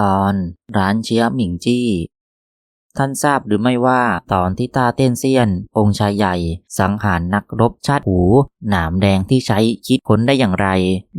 ตอนร้านเชียหมิงจี้ ท่านทราบหรือไม่ว่าตอนที่ตาเต้นเซียน องค์ชายใหญ่ สังหารนักรบชาติหู หนามแดงที่ใช้คิดค้นได้อย่างไร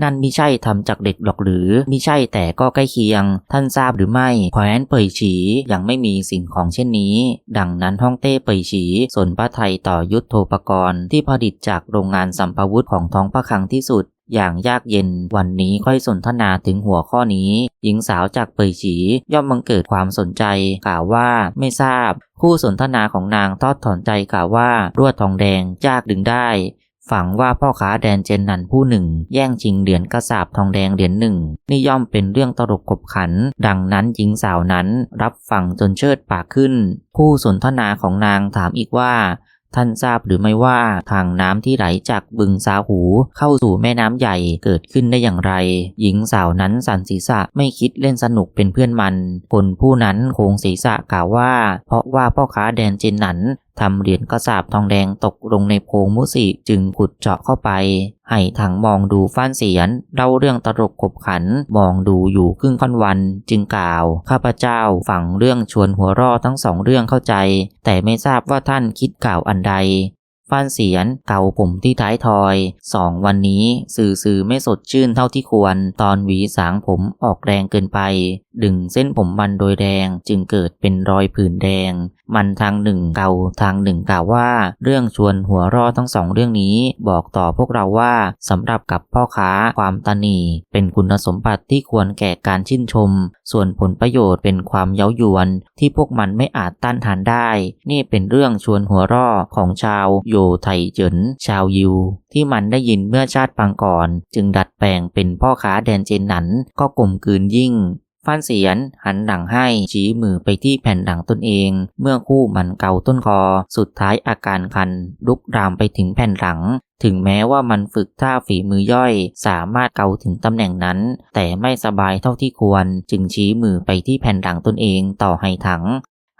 นั่นมิใช่ทำจากเด็กหรอกหรือมิใช่แต่ก็ใกล้เคียง ท่านทราบหรือไม่แคว้นเปยฉียังไม่มีสิ่งของเช่นนี้ ดังนั้นฮ่องเต้เปยฉีสนพระไทยต่อยุทธโธปกรณ์ที่ผลิตจากโรงงานสัมภาวุธของท้องพระคังที่สุด อย่างยากเย็นวันนี้ค่อยสนทนาถึงหัวข้อนี้ หญิงสาวจากเปยฉีย่อมบังเกิดความสนใจกล่าวว่าไม่ทราบ คู่สนทนาของนางทอดถอนใจกล่าวว่ารวดทองแดงยากดึงได้ฝังว่าพ่อค้าแดนเจนนันผู้หนึ่ง แย่งชิงเหรียญกระสาบทองแดงเหรียญหนึ่งนี่ย่อมเป็นเรื่องตลกขบขัน ดังนั้นหญิงสาวนั้นรับฟังจนเชิดปากขึ้น ผู้สนทนาของนางถามอีกว่า ท่านทราบหรือไม่ว่าทางน้ำที่ไหลจากบึงสาหูเข้าสู่แม่น้ำใหญ่เกิดขึ้นได้อย่างไร หญิงสาวนั้นสันศีรษะไม่คิดเล่นสนุกเป็นเพื่อนมัน คนผู้นั้นโคงศีรษะกล่าวว่า เพราะว่าพ่อค้าแดนเจนหนัน ทำเหรียญกระสาบทองแดงตกลงในโพรงมุสีจึงขุดเจาะเข้าไป ให้ถังมองดูฟ้านเสียนเล่าเรื่องตลกขบขันมองดูอยู่ครึ่งค่อนวันจึงกล่าว ข้าพเจ้าฝังเรื่องชวนหัวร่อทั้งสองเรื่องเข้าใจ แต่ไม่ทราบว่าท่านคิดกล่าวอันใด ฟ้านเสียนเกาผมที่ท้ายทอยสองวันนี้สื่อสื่อไม่สดชื่นเท่าที่ควร ตอนหวีสางผมออกแรงเกินไป ดึงเส้นผมมันโดยแดงจึงเกิดเป็นรอยผื่นแดง มันทางหนึ่งเกาทางหนึ่งกล่าวว่า เรื่องชวนหัวรอทั้งสองเรื่องนี้บอกต่อพวกเราว่าสำหรับกับพ่อค้าความตนีเป็นคุณสมบัติที่ควรแก่การชื่นชม ส่วนผลประโยชน์เป็นความเย้ายวน ที่พวกมันไม่อาจต้านทานได้ นี่เป็นเรื่องชวนหัวรอของชาวโยไทเจินชาวยิว ที่มันได้ยินเมื่อชาติปางก่อน จึงดัดแปลงเป็นพ่อค้าแดนเจนหนันก็กลมกลืนยิ่งฟ้านเสียนหันหลังให้ชี้มือไปที่แผ่นหลังตนเอง เมื่อคู่มันเกาต้นคอ สุดท้ายอาการคัน ลุกรามไปถึงแผ่นหลัง ถึงแม้ว่ามันฝึกท่าฝีมือย่อย สามารถเกาถึงตำแหน่งนั้น แต่ไม่สบายเท่าที่ควร จึงชี้มือไปที่แผ่นหลังตนเองต่อให้ถัง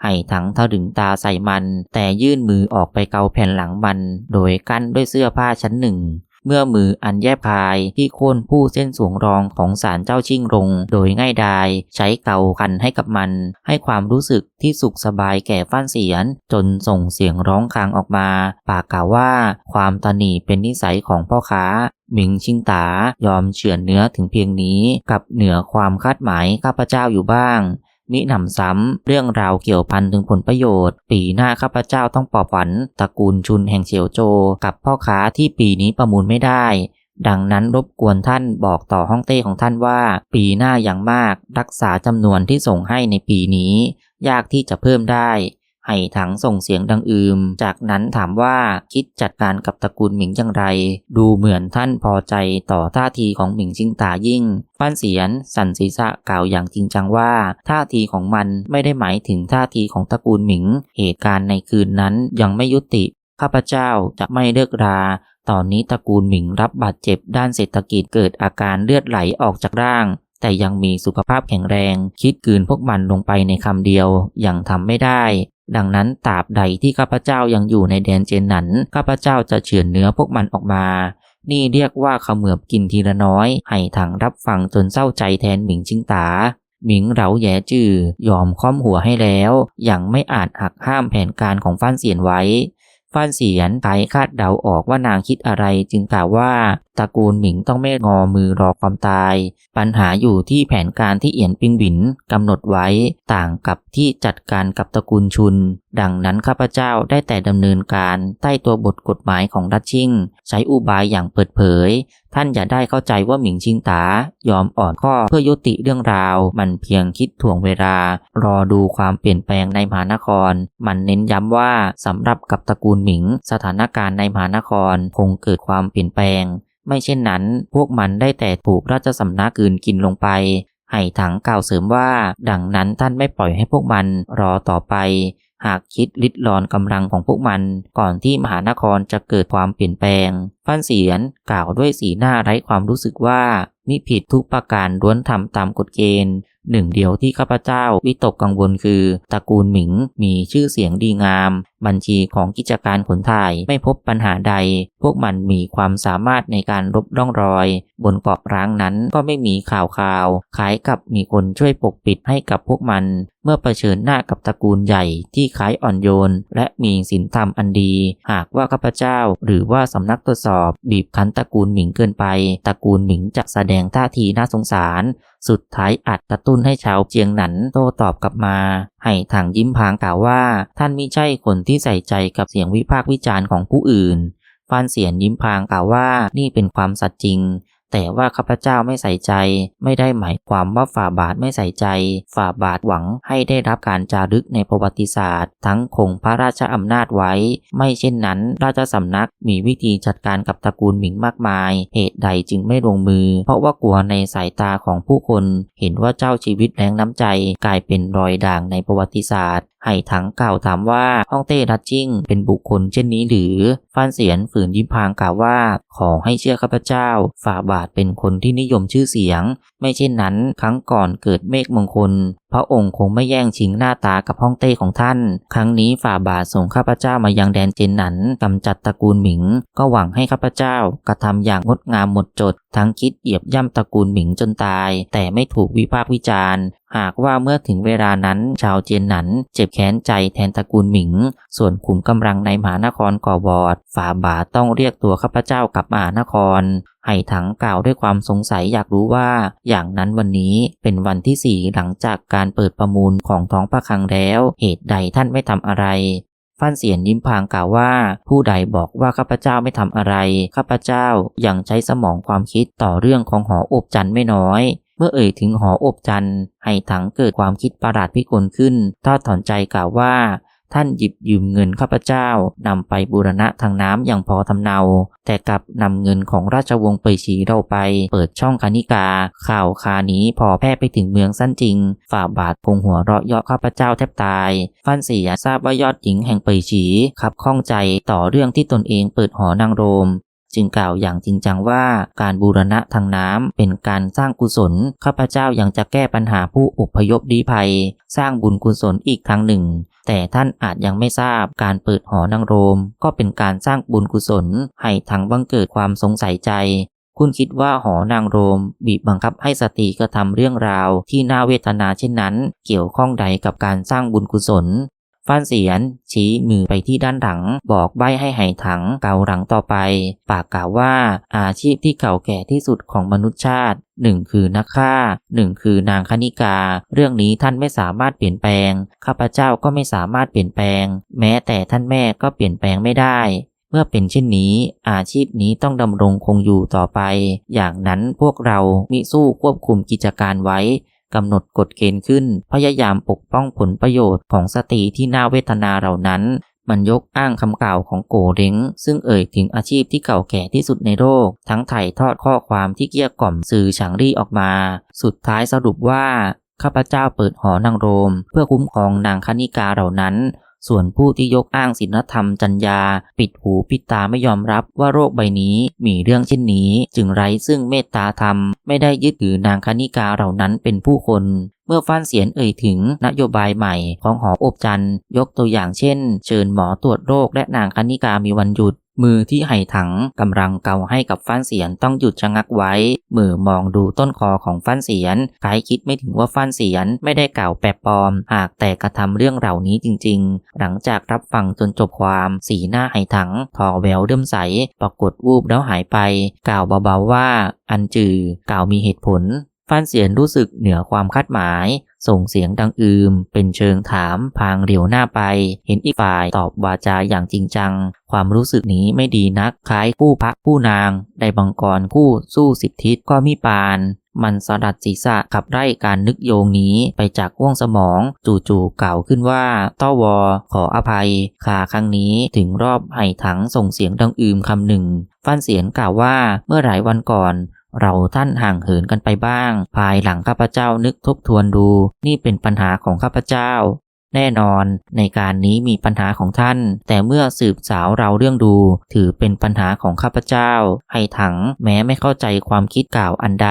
ให้ถังทะลึงตาใส่มัน แต่ยื่นมือออกไปเกาแผ่นหลังมัน โดยกั้นด้วยเสื้อผ้าชั้นหนึ่ง เมื่อมืออันแยบคายที่โค่นผู้เส้นสวงรองของศาลเจ้าชิงรงโดยง่ายดายใช้เกาคันให้กับมัน ให้ความรู้สึกที่สุขสบายแก่ฟ้านเสียน จนส่งเสียงร้องคางออกมา ปากกล่าวว่าความตาหนีเป็นนิสัยของพ่อค้าหมิงชิงตายอมเฉือนเนื้อถึงเพียงนี้กับเหนือความคาดหมายข้าพเจ้าอยู่บ้าง มิหนำซ้ำ เรื่องราวเกี่ยวพันถึงผลประโยชน์ ปีหน้าข้าพเจ้าต้องปอบฝันตระกูลชุนแห่งเฉียวโจ กับพ่อค้าที่ปีนี้ประมูลไม่ได้ ดังนั้นรบกวนท่านบอกต่อห้องเต้ของท่านว่า ปีหน้าอย่างมาก รักษาจำนวนที่ส่งให้ในปีนี้ ยากที่จะเพิ่มได้ ให้ถังส่งเสียงดังอืม จากนั้นถามว่าคิดจัดการกับตระกูลหมิงอย่างไร ดูเหมือนท่านพอใจต่อท่าทีของหมิงชิงตายิ่งฟ้านเสียน สันศีษะกล่าวอย่างจริงจังว่า ท่าทีของมันไม่ได้หมายถึงท่าทีของตระกูลหมิง เหตุการณ์ในคืนนั้นยังไม่ยุติ ข้าพเจ้าจะไม่เลิกรา ตอนนี้ตระกูลหมิงรับบาดเจ็บด้านเศรษฐกิจเกิดอาการเลือดไหลออกจากร่างแต่ยังมีสุขภาพแข็งแรง คิดกืนพวกมันลงไปในคำเดียว ยังทำไม่ได้ ดังนั้นตราบใดที่ข้าพเจ้ายังอยู่ในแดนเจนนั้นข้าพเจ้าจะเฉือนเนื้อพวกมันออกมา นี่เรียกว่าเขมือบกินทีละน้อย ให้ถังรับฟังจนเศร้าใจแทนหมิงชิงตา หมิงเหลาแย่จื่อยอมค้อมหัวให้แล้วยังไม่อาจหักห้ามแผนการของฟ้านเสียนไว้ฟ้านเสียนไขคาดเดาออกว่านางคิดอะไรจึงกล่าวว่า ตระกูลหมิงต้องไม่งอมือรอความตาย ปัญหาอยู่ที่แผนการที่เอียนปิงบินกำหนดไว้ต่างกับที่จัดการกับตระกูลชุน ดังนั้นข้าพเจ้าได้แต่ดำเนินการใต้ตัวบทกฎหมายของรัชชิ่งใช้อุบายอย่างเปิดเผย ท่านอย่าได้เข้าใจว่าหมิงชิงตายอมอ่อนข้อเพื่อยุติเรื่องราว มันเพียงคิดถ่วงเวลา รอดูความเปลี่ยนแปลงในมหานคร มันเน้นย้ำว่าสำหรับกับตระกูลหมิง สถานการณ์ในมหานครคงเกิดความเปลี่ยนแปลง ไม่เช่นนั้น พวกมันได้แต่ถูกราชสำนักกืนกินลงไป ให้ถังกล่าวเสริมว่า ดังนั้นท่านไม่ปล่อยให้พวกมันรอต่อไป หากคิดลิดรอนกำลังของพวกมัน ก่อนที่มหานครจะเกิดความเปลี่ยนแปลง ฟันเสียนกล่าวด้วยสีหน้าไร้ความรู้สึกว่ามิผิดทุกประการล้วนทำตามกฎเกณฑ์หนึ่งเดียวที่ข้าพเจ้าวิตกกังวลคือตระกูลหมิงมีชื่อเสียงดีงาม บัญชีของกิจการขนถ่ายไม่พบปัญหาใด พวกมันมีความสามารถในการรบร่องรอย บนเกาะร้างนั้นก็ไม่มีข่าวข่าวคล้ายกับมีคนช่วยปกปิดให้กับพวกมัน เมื่อเผชิญหน้ากับตระกูลใหญ่ที่คล้ายอ่อนโยน และมีศีลธรรมอันดี หากว่าข้าพเจ้าหรือว่าสำนักตรวจสอบบีบคั้นตระกูลหมิงเกินไป ตระกูลหมิงจะแสดงท่าทีน่าสงสาร สุดท้ายอัดกระตุ้นให้ชาวเจียงหนันโต้ตอบกลับมา ให้ทางยิ้มพางกล่าวว่า ท่านมิใช่คนที่ใส่ใจกับเสียงวิพากษ์วิจารณ์ของผู้อื่นฟานเสียนยิ้มพางกล่าวว่านี่เป็นความสัตย์จริง แต่ว่าข้าพเจ้าไม่ใส่ใจ ไม่ได้หมายความว่าฝ่าบาทไม่ใส่ใจ ฝ่าบาทหวังให้ได้รับการจารึกในประวัติศาสตร์ ทั้งคงพระราชอำนาจไว้ ไม่เช่นนั้น ราชสำนักมีวิธีจัดการกับตระกูลหมิงมากมาย เหตุใดจึงไม่ลงมือ เพราะว่ากลัวในสายตาของผู้คน เห็นว่าเจ้าชีวิตแรงน้ำใจกลายเป็นรอยด่างในประวัติศาสตร์ ไห่ถังกล่าวถามว่าฮ่องเต้รัดจิ้งเป็นบุคคลเช่นนี้หรือฟานเสียนฝืนยิ้มพางกล่าวว่า ขอให้เชื่อข้าพเจ้า ฝ่าบาทเป็นคนที่นิยมชื่อเสียงไม่เช่นนั้นครั้งก่อนเกิดเมฆมงคล พระองค์คงไม่แย่งชิงหน้าตากับฮ่องเต้ของท่าน ครั้งนี้ฝ่าบาทส่งข้าพเจ้ามายังแดนเจนหนันกำจัดตระกูลหมิง ก็หวังให้ข้าพเจ้ากระทำอย่างงดงามหมดจด ทั้งคิดเหยียบย่ำตระกูลหมิงจนตาย แต่ไม่ถูกวิพากษ์วิจารณ์ หากว่าเมื่อถึงเวลานั้นชาวเจียนหนัน เจ็บแค้นใจแทนตระกูลหมิง ส่วนขุมกำลังในมหานครก่อบอดฝ่าบาทต้องเรียกตัวข้าพเจ้ากลับมหานคร ไห่ถังกล่าวด้วยความสงสัยอยากรู้ว่า อย่างนั้นวันนี้เป็นวันที่สี่หลังจากการเปิดประมูลของท้องพระคลังแล้ว เหตุใดท่านไม่ทำอะไร ฟันเสียนยิ้มพางกล่าวว่า ผู้ใดบอกว่าข้าพเจ้าไม่ทำอะไร ข้าพเจ้ายังใช้สมองความคิดต่อเรื่องของหออบจันไม่น้อยเมื่อเอ่ยถึงหออบจันให้ถังเกิดความคิดประหลาดพิกลขึ้นทอดถอนใจกล่าวว่า ท่านหยิบยืมเงินข้าพเจ้านำไปบูรณะทางน้ำอย่างพอทำเนา แต่กลับนำเงินของราชวงศ์เปฉีเราไป เปิดช่องคานิกา ข่าวคานี้พอแพร่ไปถึงเมืองสั้นจริง ฝ่าบาทคงหัวเราะเยาะข้าพเจ้าแทบตาย ฟันเสียทราบว่ายอดหญิงแห่งเปฉีขับข้องใจต่อเรื่องที่ตนเองเปิดหอนางโรมจึงกล่าวอย่างจริงจังว่าการบูรณะทางน้ำเป็นการสร้างกุศล ข้าพเจ้ายังจะแก้ปัญหาผู้อพยพดีภัย สร้างบุญกุศลอีกทางหนึ่ง แต่ท่านอาจยังไม่ทราบการเปิดหอนางรม ก็เป็นการสร้างบุญกุศล ให้ทางบังเกิดความสงสัยใจ คุณคิดว่าหอนางรม บีบบังคับให้สติกระทำเรื่องราวที่น่าเวทนาเช่นนั้น เกี่ยวข้องใดกับการสร้างบุญกุศล ฟานเสียน ชี้มือไปที่ด้านหลัง บอกใบให้ไหถังเกาหลังต่อไป ปากกล่าวว่าอาชีพที่เก่าแก่ที่สุดของมนุษยชาติหนึ่งคือนักฆ่าหนึ่งคือนางคณิกา เรื่องนี้ท่านไม่สามารถเปลี่ยนแปลง ข้าพเจ้าก็ไม่สามารถเปลี่ยนแปลง แม้แต่ท่านแม่ก็เปลี่ยนแปลงไม่ได้ เมื่อเป็นเช่นนี้ อาชีพนี้ต้องดำรงคงอยู่ต่อไป อย่างนั้นพวกเรามิสู้ควบคุมกิจการไว้ กำหนดกฎเกณฑ์ขึ้น พยายามปกป้องผลประโยชน์ของสตรีที่น่าเวทนาเหล่านั้น มันยกอ้างคำกล่าวของโกเร้ง ซึ่งเอ่ยถึงอาชีพที่เก่าแก่ที่สุดในโลก ทั้งถ่ายทอดข้อความที่เกี้ยกล่อมสื่อฉางรี่ออกมา สุดท้ายสรุปว่าข้าพเจ้าเปิดหอนางโรม เพื่อคุ้มครองนางคณิกาเหล่านั้น ส่วนผู้ที่ยกอ้างศีลธรรมจัญญา ปิดหูปิดตาไม่ยอมรับว่าโรคใบนี้มีเรื่องเช่นนี้ จึงไร้ซึ่งเมตตาธรรม ไม่ได้ยึดถือนางคณิกาเหล่านั้นเป็นผู้คนเมื่อฟ้านเสียนเอ่ยถึงนโยบายใหม่ของหออบจันยกตัวอย่างเช่น เชิญหมอตรวจโรคและนางคณิกามีวันหยุด มือที่ไห่ถังกำลังเกาให้กับฟ้านเสียนต้องหยุดชะงักไว้ มือมองดูต้นคอของฟ้านเสียนคล้ายคิดไม่ถึงว่าฟ้านเสียนไม่ได้กล่าวแปบปลอม หากแต่กระทำเรื่องเหล่านี้จริง ๆ หลังจากรับฟังจนจบความสีหน้าไห่ถังทอแววเริ่มใส ปรากฏวูบแล้วหายไป กล่าวเบาๆว่า อันจือกล่าวมีเหตุผลฟันเสียนรู้สึกเหนือความคาดหมาย ส่งเสียงดังอืม เป็นเชิงถามพางเหลียวหน้าไป เห็นอีกฝ่ายตอบวาจาอย่างจริงจัง ความรู้สึกนี้ไม่ดีนักคล้ายคู่พระผู้นาง ได้บังกรคู่สู้สิบทิศก็มีปานมันสดัดศีรษะขับไล่การนึกโยงนี้ไปจากห้วงสมองจู่ๆกล่าวขึ้นว่าต้อวอ ขออภัยขาครั้งนี้ถึงรอบไห่ถังส่งเสียงดังอืมคำหนึ่ง ฟันเสียงกล่าวว่าเมื่อหลายวันก่อน เราท่านห่างเหินกันไปบ้าง ภายหลังข้าพเจ้านึกทบทวนดู นี่เป็นปัญหาของข้าพเจ้า แน่นอนในการนี้มีปัญหาของท่าน แต่เมื่อสืบสาวเราเรื่องดู ถือเป็นปัญหาของข้าพเจ้า ให้ถังแม้ไม่เข้าใจความคิดกล่าวอันใด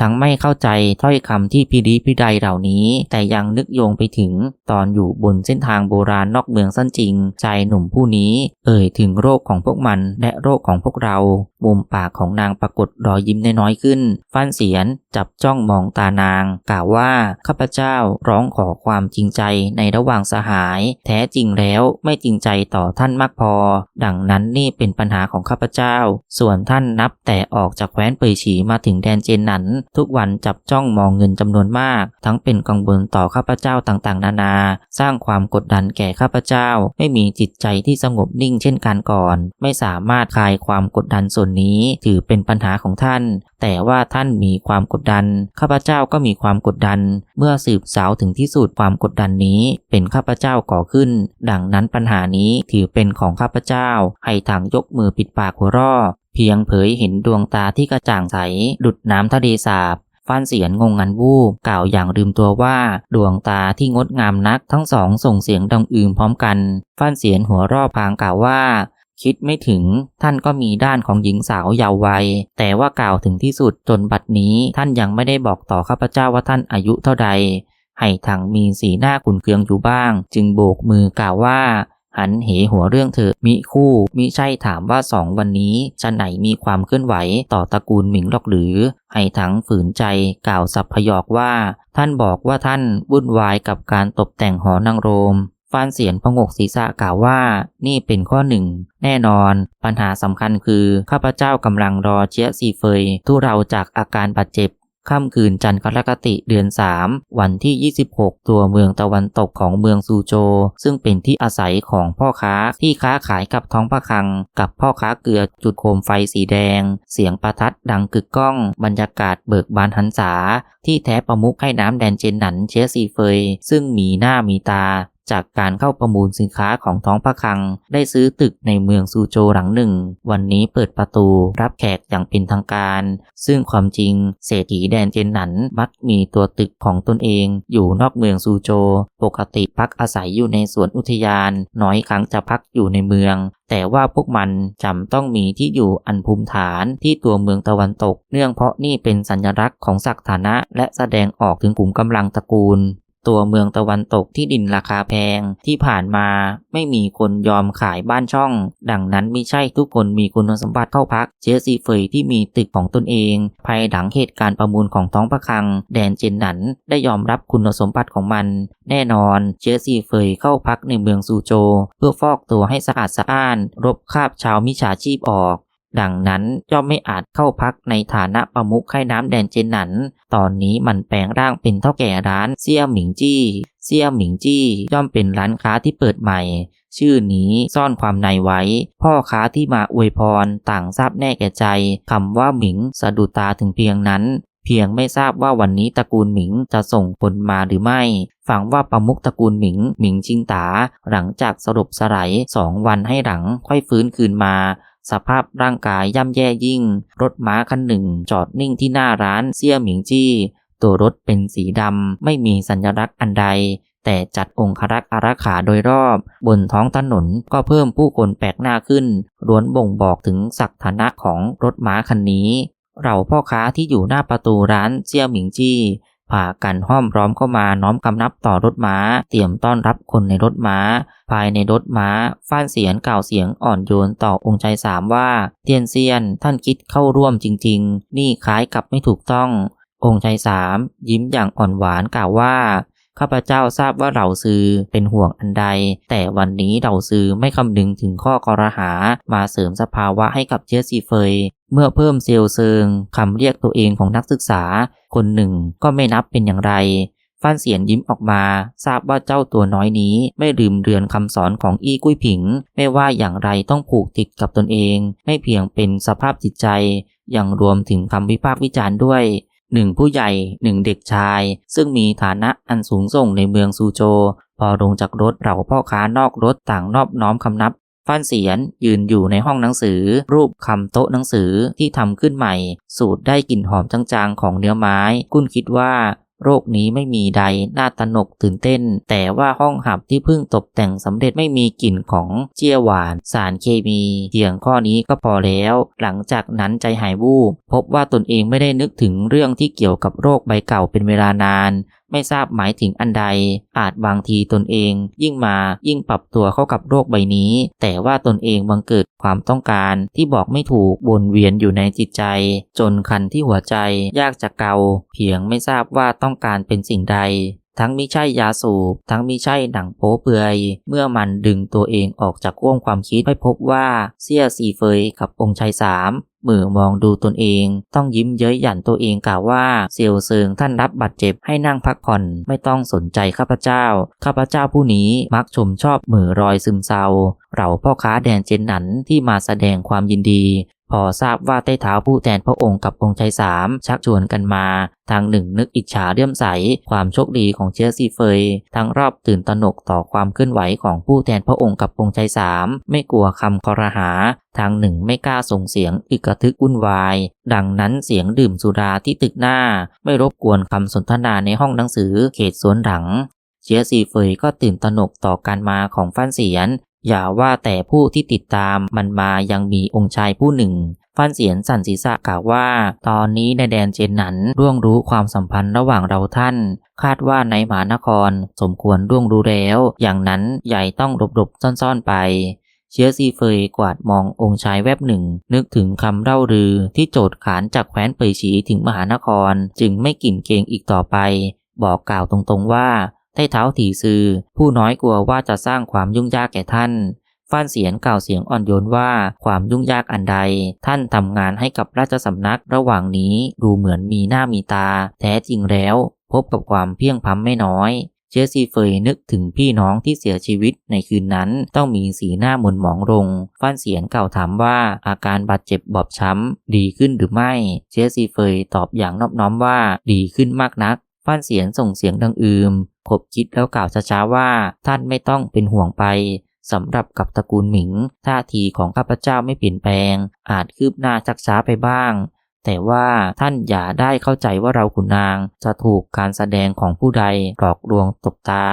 ทั้งไม่เข้าใจถ้อยคำที่พิริพิไดเหล่านี้ แต่ยังนึกโยงไปถึงตอนอยู่บนเส้นทางโบราณนอกเมืองสั้นจริง ชายหนุ่มผู้นี้ เอ่ยถึงโรคของพวกมันและโรคของพวกเรามุมปากของนางปรากฏรอยยิ้มน้อยๆขึ้น ฟันเสียนจับจ้องมองตานาง กล่าวว่าข้าพเจ้าร้องขอความจริงใจในระหว่างสหาย แท้จริงแล้วไม่จริงใจต่อท่านมากพอ ดังนั้นนี่เป็นปัญหาของข้าพเจ้า ส่วนท่านนับแต่ออกจากแคว้นเปยฉีมาถึงแดนเจนนั้นทุกวันจับจ้องมองเงินจำนวนมาก ทั้งเป็นกังวลต่อข้าพเจ้าต่างๆ นานา สร้างความกดดันแก่ข้าพเจ้า ไม่มีจิตใจที่สงบนิ่งเช่นการก่อน ไม่สามารถคลายความกดดันส่วนนี้ถือเป็นปัญหาของท่าน แต่ว่าท่านมีความกดดัน ข้าพเจ้าก็มีความกดดัน เมื่อสืบสาวถึงที่สุดความกดดันนี้ เป็นข้าพเจ้าก่อขึ้น ดังนั้นปัญหานี้ถือเป็นของข้าพเจ้า ให้ทางยกมือปิดปากหัวร่อ เพียงเผยเห็นดวงตาที่กระจ่างใสดุดน้ำทะเลสาบฟ้านเสียนงงงันวูบกล่าวอย่างลืมตัวว่า ดวงตาที่งดงามนักทั้งสองส่งเสียงดังอืมพร้อมกัน ฟ้านเสียนหัวรอบพางกล่าวว่า คิดไม่ถึงท่านก็มีด้านของหญิงสาวเยาว์วัย แต่ว่ากล่าวถึงที่สุดจนบัดนี้ท่านยังไม่ได้บอกต่อข้าพเจ้าว่าท่านอายุเท่าใด ให้ถังมีสีหน้าขุนเคืองอยู่บ้าง จึงโบกมือกล่าวว่า หันเหหัวเรื่องเธอมิคู่มิใช่ถามว่าสองวันนี้จะไหนมีความเคลื่อนไหวต่อตระกูลหมิงหรอกหรือ ให้ทั้งฝืนใจกล่าวสับพยอกว่า ท่านบอกว่าท่านวุ่นวายกับการตกแต่งหอนางโรมฟานเสียนพงกศีรษะกล่าวว่า นี่เป็นข้อหนึ่ง แน่นอน ปัญหาสำคัญคือ ข้าพเจ้ากำลังรอเชียซีเฟยทุเราจากอาการบาดเจ็บ ค่ำคืนจันทร์กรกติเดือน 3 วันที่ 26 ตัวเมืองตะวันตกของเมืองซูโจ ซึ่งเป็นที่อาศัยของพ่อค้าที่ค้าขายกับท้องพระคลัง กับพ่อค้าเกลือจุดโคมไฟสีแดง เสียงประทัดดังกึกก้อง บรรยากาศเบิกบานหันษาที่แท้ประมุขให้น้ำแดนเจนหนันเชียซีเฟย ซึ่งมีหน้ามีตา จากการเข้าประมูลสินค้าของท้องพระคลัง ได้ซื้อตึกในเมืองซูโจหลังหนึ่ง วันนี้เปิดประตูรับแขกอย่างเป็นทางการ ซึ่งความจริงเศรษฐีแดนเจนหนันมักมีตัวตึกของตนเองอยู่นอกเมืองซูโจ ปกติพักอาศัยอยู่ในสวนอุทยาน น้อยครั้งจะพักอยู่ในเมือง แต่ว่าพวกมันจำต้องมีที่อยู่อันภูมิฐานที่ตัวเมืองตะวันตก เนื่องเพราะนี่เป็นสัญลักษณ์ของศักดิ์ฐานะ และแสดงออกถึงกลุ่มกำลังตระกูล ตัวเมืองตะวันตกที่ดินราคาแพงที่ผ่านมาไม่มีคนยอมขายบ้านช่อง ดังนั้นไม่ใช่ทุกคนมีคุณสมบัติเข้าพักเจสซีเฟยที่มีตึกของตนเอง ภายหลังเหตุการณ์ประมูลของท้องพระคลัง แดนเจนหนันได้ยอมรับคุณสมบัติของมัน แน่นอนเจสซีเฟยเข้าพักในเมืองซูโจ เพื่อฟอกตัวให้สะอาดสะอ้าน รบคาบชาวมิจฉาชีพออก ดังนั้นย่อมไม่อาจเข้าพักในฐานะประมุขให้น้ำแดนเจนหนัน ตอนนี้มันแปลงร่างเป็นเท่าแก่ร้านเซี่ยหมิงจี้ เซี่ยหมิงจี้ย่อมเป็นร้านค้าที่เปิดใหม่ ชื่อนี้ซ่อนความในไว้ พ่อค้าที่มาอวยพรต่างทราบแน่แก่ใจคำว่าหมิงสะดุดตาถึงเพียงนั้นเพียงไม่ทราบว่าวันนี้ตระกูลหมิงจะส่งคนมาหรือไม่ ฝังว่าประมุขตระกูลหมิงหมิงชิงตา หลังจากสลบสลายสองวันให้หลังค่อยฟื้นคืนมา สภาพร่างกายย่ำแย่ยิ่ง รถม้าคันหนึ่ง จอดนิ่งที่หน้าร้านเซี่ยหมิงจี้ ตัวรถเป็นสีดำ ไม่มีสัญลักษณ์อันใด แต่จัดองครักษ์อารักขาโดยรอบบ นท้องถนนก็เพิ่มผู้คนแปลกหน้าขึ้นล้วนบ่งบอกถึงศักฐานะของรถม้าคันนี้ เราพ่อค้าที่อยู่หน้าประตูร้านเซี่ยหมิงจี้ พากันห้อมร้อมเข้ามาน้อมกำนับต่อรถม้า เตรียมต้อนรับคนในรถม้า ภายในรถม้าฟ้านเสียงกล่าวเสียงอ่อนโยนต่อองค์ชายสามว่า เตียนเซียนท่านคิดเข้าร่วมจริง ๆ นี่คล้ายกับไม่ถูกต้อง องค์ชายสามยิ้มอย่างอ่อนหวานกล่าวว่า ข้าพเจ้าทราบว่าเหล่าซือเป็นห่วงอันใด แต่วันนี้เหล่าซือไม่คำนึงถึงข้อกรหา มาเสริมสภาวะให้กับเจสซีเฟย เมื่อเพิ่มเซลเซิงคำเรียกตัวเองของนักศึกษา คนหนึ่งก็ไม่นับเป็นอย่างไรฟ้านเสียนยิ้มออกมา ทราบว่าเจ้าตัวน้อยนี้ไม่ลืมเรือนคำสอนของอี้กุ้ยผิง ไม่ว่าอย่างไรต้องผูกติดกับตนเอง ไม่เพียงเป็นสภาพจิตใจ ยังรวมถึงคำวิพากษ์วิจารณ์ด้วย หนึ่งผู้ใหญ่หนึ่งเด็กชาย ซึ่งมีฐานะอันสูงส่งในเมืองซูโจ พอลงจากรถเราพ่อค้านอกรถต่างนอบน้อมคำนับฟันเสียนยืนอยู่ในห้องหนังสือ รูปคำโต๊ะหนังสือที่ทำขึ้นใหม่ สูดได้กลิ่นหอมจางๆของเนื้อไม้กุ้นคิดว่า โรคนี้ไม่มีใดน่าตนกตื่นเต้น แต่ว่าห้องหับที่เพิ่งตกแต่งสำเร็จไม่มีกลิ่นของเจียหวาน สารเคมีเพียงข้อนี้ก็พอแล้ว หลังจากนั้นใจหายวูบพบว่าตนเองไม่ได้นึกถึงเรื่องที่เกี่ยวกับโรคใบเก่าเป็นเวลานาน ไม่ทราบหมายถึงอันใด อาจบางทีตนเอง ยิ่งมายิ่งปรับตัวเข้ากับโรคใบนี้ แต่ว่าตนเองบังเกิดความต้องการที่บอกไม่ถูกวนเวียนอยู่ในจิตใจ จนคันที่หัวใจยากจะเกา เพียงไม่ทราบว่าต้องการเป็นสิ่งใดทั้งมิใช่ยาสูบ ทั้งมิใช่หนังโป๊เปือย เมื่อมันดึงตัวเองออกจากข่วงความคิดไม่พบว่าเสี่ยสีเฟยกับองค์ชายสาม มือมองดูตนเองต้องยิ้มเย้ยหยันตัวเองกล่าวว่าเซียวเซิงท่านรับบาดเจ็บให้นั่งพักผ่อนไม่ต้องสนใจข้าพเจ้า ข้าพเจ้าผู้นี้มักชมชอบมือรอยซึมเศร้าเราพ่อค้าแดนเจนหนันที่มาแสดงความยินดี พอทราบว่าใต้เท้าผู้แทนพระองค์กับองค์ชายสามชักชวนกันมา ทางหนึ่งนึกอิจฉาเลื่อมใส ความโชคดีของเชียซีเฟยทั้งรอบตื่นตระหนกต่อความเคลื่อนไหวของผู้แทนพระองค์กับองค์ชายสามไม่กลัวคำคอรหา ทางหนึ่งไม่กล้าส่งเสียงอึกระทึกวุ่นวาย ดังนั้นเสียงดื่มสุราที่ตึกหน้า ไม่รบกวนคำสนทนาในห้องหนังสือเขตสวนหลังเชียซีเฟยก็ตื่นตระหนกต่อการมาของฟันเสียน อย่าว่าแต่ผู้ที่ติดตามมันมายังมีองค์ชายผู้หนึ่ง ฟันเสียนสั่นศีรษะกล่าวว่า ตอนนี้ในแดนเจนนันร่วงรู้ความสัมพันธ์ระหว่างเราท่าน คาดว่าในมหานครสมควรร่วงรู้แล้ว อย่างนั้นใหญ่ต้องหลบๆซ่อนๆไปเชื้อซีเฟยกวาดมององค์ชายแวบหนึ่ง นึกถึงคำเล่าลือที่โจดขานจากแคว้นเปยฉีถึงมหานคร จึงไม่กลิ่นเกงอีกต่อไป บอกกล่าวตรงๆว่า ใต้เท้าถีซือ ผู้น้อยกลัวว่าจะสร้างความยุ่งยากแก่ท่านฟ้านเสียนกล่าวเสียงอ่อนโยนว่าความยุ่งยากอันใด ท่านทำงานให้กับราชสำนักระหว่างนี้ดูเหมือนมีหน้ามีตา แท้จริงแล้ว พบกับความเพียงพ้ำไม่น้อย เจสซี่เฟยนึกถึงพี่น้องที่เสียชีวิตในคืนนั้นต้องมีสีหน้าหม่นหมองลงฟ้านเสียนกล่าวถามว่าอาการบาดเจ็บบอบช้ำ ดีขึ้นหรือไม่ เจสซี่เฟยตอบอย่างนอบน้อมว่าดีขึ้นมากนัก ฟ้านเสียงส่งเสียงดังอืมขบคิดแล้วกล่าวช้าๆว่าท่านไม่ต้องเป็นห่วงไปสำหรับกับตระกูลหมิง ท่าทีของข้าพเจ้าไม่เปลี่ยนแปลง อาจคืบหน้าชักช้าไปบ้าง แต่ว่าท่านอย่าได้เข้าใจว่าเราขุนนาง จะถูกการแสดงของผู้ใดหลอกลวงตบตา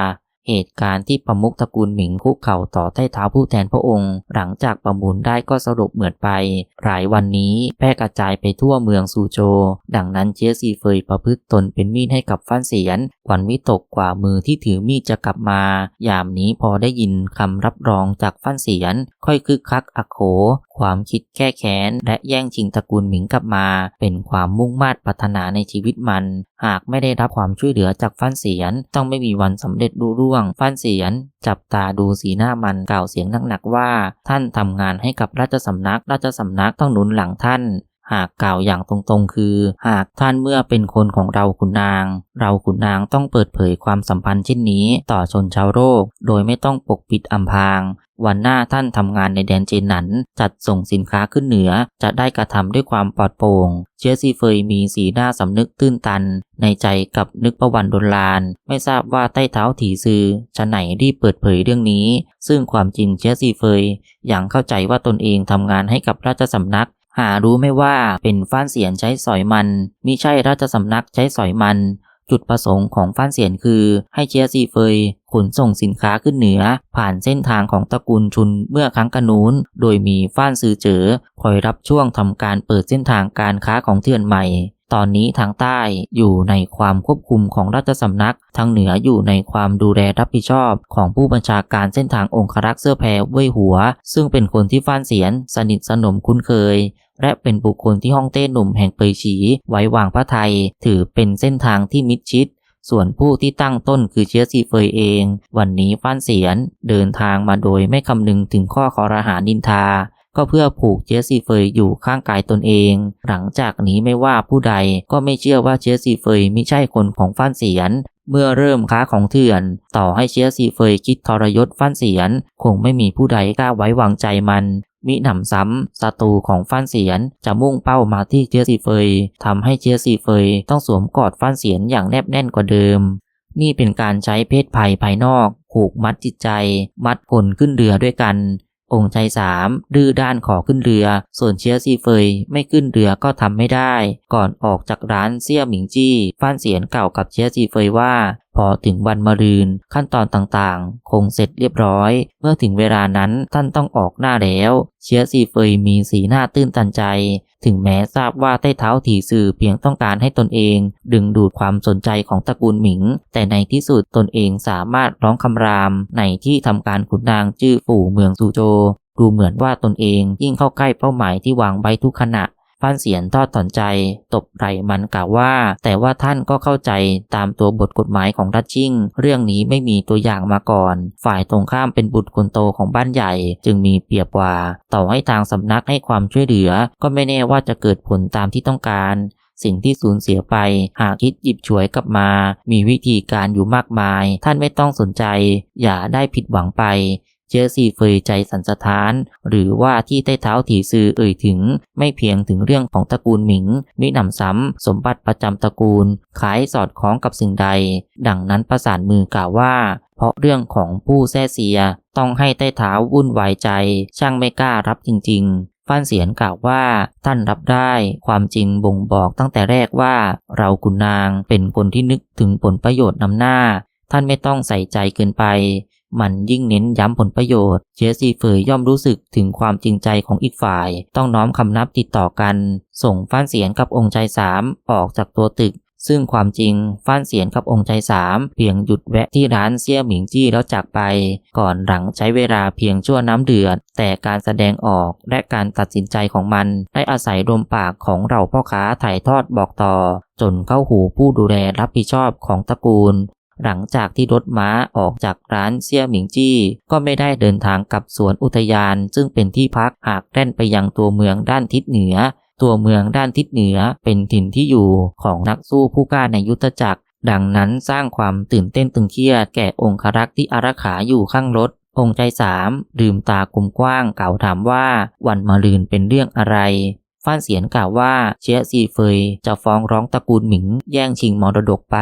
เหตุการณ์ที่ประมุขตระกูลหมิงคุกเข่าต่อใต้เท้าผู้แทนพระองค์ หลังจากประมูลได้ก็สรุปเหมือนไป หลายวันนี้แพร่กระจายไปทั่วเมืองซูโจ ดังนั้นเจียซีเฟยประพฤติตนเป็นมีดให้กับฟันเสียนหวันวิตกกว่ามือที่ถือมีดจะกลับมา ยามนี้พอได้ยินคำรับรองจากฟันเสียน ค่อยคึกคักอักโข ความคิดแก้แค้นและแย่งชิงตระกูลหมิงกลับมา เป็นความมุ่งมา่ปรารถนาในชีวิตมัน หากไม่ได้รับความช่วยเหลือจากฟันเสียนต้องไม่มีวันสำเร็จรุ่ร่วง ฟันเสียน จับตาดูสีหน้ามันกล่าวเสียงหนักๆว่า ท่านทำงานให้กับราชสำนัก ราชสำนักต้องหนุนหลังท่าน หากกล่าวอย่างตรงๆ คือ หากท่านเมื่อเป็นคนของเราขุนนาง เราขุนนางต้องเปิดเผยความสัมพันธ์เช่นนี้ ต่อชนชาวโลกโดยไม่ต้องปกปิดอำพราง วันหน้าท่านทำงานในแดนเจนหนันจัดส่งสินค้าขึ้นเหนือ จะได้กระทำด้วยความปลอดโปร่ง เชื้อซีเฟยมีสีหน้าสำนึกตื้นตัน ในใจกับนึกประวันดนลาน ไม่ทราบว่าใต้เท้าถีซือจะไหนรีบเปิดเผยเรื่องนี้ ซึ่งความจริงเชื้อซีเฟยอย่างเข้าใจว่าตนเองทำงานให้กับราชสำนัก หารู้ไม่ว่าเป็นฟ้านเสียนใช้สอยมันมิใช่ราชสำนักใช้สอยมัน จุดประสงค์ของฟ้านเสียนคือให้เชียซีเฟยขนส่งสินค้าขึ้นเหนือ ผ่านเส้นทางของตระกูลชุนเมื่อครั้งกระนูนโดยมีฟ้านซือเจอคอยรับช่วงทำการเปิดเส้นทางการค้าของเถื่อนใหม่ ตอนนี้ทางใต้อยู่ในความควบคุมของราชสำนัก ทางเหนืออยู่ในความดูแลรับผิดชอบ ของผู้บัญชาการเส้นทางองครักษ์เสื้อแพรเว่ยหัว ซึ่งเป็นคนที่ฟ้านเสียน สนิทสนมคุ้นเคย และเป็นบุคคลที่ห้องเต้หนุ่มแห่งเปยฉี ไว้วางพระไทย ถือเป็นเส้นทางที่มิดชิดส่วนผู้ที่ตั้งต้นคือเชื้อซีเฟยเอง วันนี้ฟ้านเสียน เดินทางมาโดยไม่คำนึงถึงข้อคอรหานินทา ก็เพื่อผูกเจสซีเฟยอยู่ข้างกายตนเอง หลังจากนี้ไม่ว่าผู้ใดก็ไม่เชื่อว่าเจสซีเฟยไม่ใช่คนของฟ้านเสียน เมื่อเริ่มค้าของเถื่อน ต่อให้เชียซีเฟยคิดทรยศฟันเสียน คงไม่มีผู้ใดกล้าไว้วางใจมันมิหนำซ้ำศัตรูของฟันเสียนจะมุ่งเป้ามาที่เชียซีเฟยทำให้เชียซีเฟยต้องสวมกอดฟันเสียนอย่างแนบแน่นกว่าเดิม นี่เป็นการใช้เพศภัยภายนอกผูกมัดจิตใจ มัดผลขึ้นเรือด้วยกัน องค์ชายสามดื้อด้านขอขึ้นเรือ ส่วนเชียซีเฟยไม่ขึ้นเรือก็ทำไม่ได้ ก่อนออกจากร้านเซี่ยหมิงจี้ฟ้านเสียนเก่ากับเชียซีเฟยว่า อถึงวันมะรืน ขั้นตอนต่างๆ คงเสร็จเรียบร้อย เมื่อถึงเวลานั้นท่านต้องออกหน้าแล้ว เชียซีเฟยมีสีหน้าตื้นตันใจ ถึงแม้ทราบว่าใต้เท้าถีสื่อเพียงต้องการให้ตนเอง ดึงดูดความสนใจของตระกูลหมิง แต่ในที่สุดตนเองสามารถร้องคำรามในที่ทำการขุนนางจื้อฝู่เมืองซูโจดูเหมือนว่าตนเองยิ่งเข้าใกล้เป้าหมายที่วางไว้ทุกขณะ ฟ้านเสียนทอดถอนใจ ตบไหลมันกล่าวว่า แต่ว่าท่านก็เข้าใจตามตัวบทกฎหมายของรัชชิ่ง เรื่องนี้ไม่มีตัวอย่างมาก่อน ฝ่ายตรงข้ามเป็นบุตรคนโตของบ้านใหญ่ จึงมีเปรียบกว่า ต่อให้ทางสำนักให้ความช่วยเหลือ ก็ไม่แน่ว่าจะเกิดผลตามที่ต้องการสิ่งที่สูญเสียไป หากคิดหยิบฉวยกลับมา มีวิธีการอยู่มากมาย ท่านไม่ต้องสนใจ อย่าได้ผิดหวังไป เจอซีเฟยใจสันสะท้าน หรือว่าที่ใต้เท้าถีซือเอ่ยถึง ไม่เพียงถึงเรื่องของตระกูลหมิง มิหนำซ้ำสมบัติประจำตระกูลขายสอดคล้องกับสิ่งใด ดังนั้นประสานมือกล่าวว่า เพราะเรื่องของผู้แท้เสีย ต้องให้ใต้เท้าวุ่นวายใจ ช่างไม่กล้ารับจริงๆฟ้านเสียนกล่าวว่าท่านรับได้ความจริงบ่งบอกตั้งแต่แรกว่า เราคุณนางเป็นคนที่นึกถึงผลประโยชน์นำหน้า ท่านไม่ต้องใส่ใจเกินไป มันยิ่งเน้นย้ำผลประโยชน์ เจสซีเฟยย่อมรู้สึกถึงความจริงใจของอีกฝ่าย ต้องน้อมคำนับติดต่อกัน ส่งฟ้านเสียนกับองค์ชายสามออกจากตัวตึก ซึ่งความจริงฟ้านเสียนกับองค์ชายสามเพียงหยุดแวะที่ร้านเซี่ยหมิงจี้แล้วจากไป ก่อนหลังใช้เวลาเพียงชั่วน้ำเดือด แต่การแสดงออกและการตัดสินใจของมัน ได้อาศัยลมปากของเราพ่อค้าถ่ายทอดบอกต่อจนเข้าหูผู้ดูแลรับผิดชอบของตระกูล หลังจากที่รถม้าออกจากร้านเซี่ยหมิงจี้ ก็ไม่ได้เดินทางกับสวนอุทยาน ซึ่งเป็นที่พักหากแล่นไปยังตัวเมืองด้านทิศเหนือ ตัวเมืองด้านทิศเหนือเป็นถิ่นที่อยู่ของนักสู้ผู้กล้าในยุทธจักร ดังนั้นสร้างความตื่นเต้นตึงเครียดแก่องครักษ์ที่อารักขาอยู่ข้างรถองค์ใจสามลืมตากลมกว้างกล่าวถามว่าวันมะรืนเป็นเรื่องอะไรฟ้านเสียนกล่าวว่าเชียซีเฟยจะฟ้องร้องตระกูลหมิงแย่งชิงมรดกไป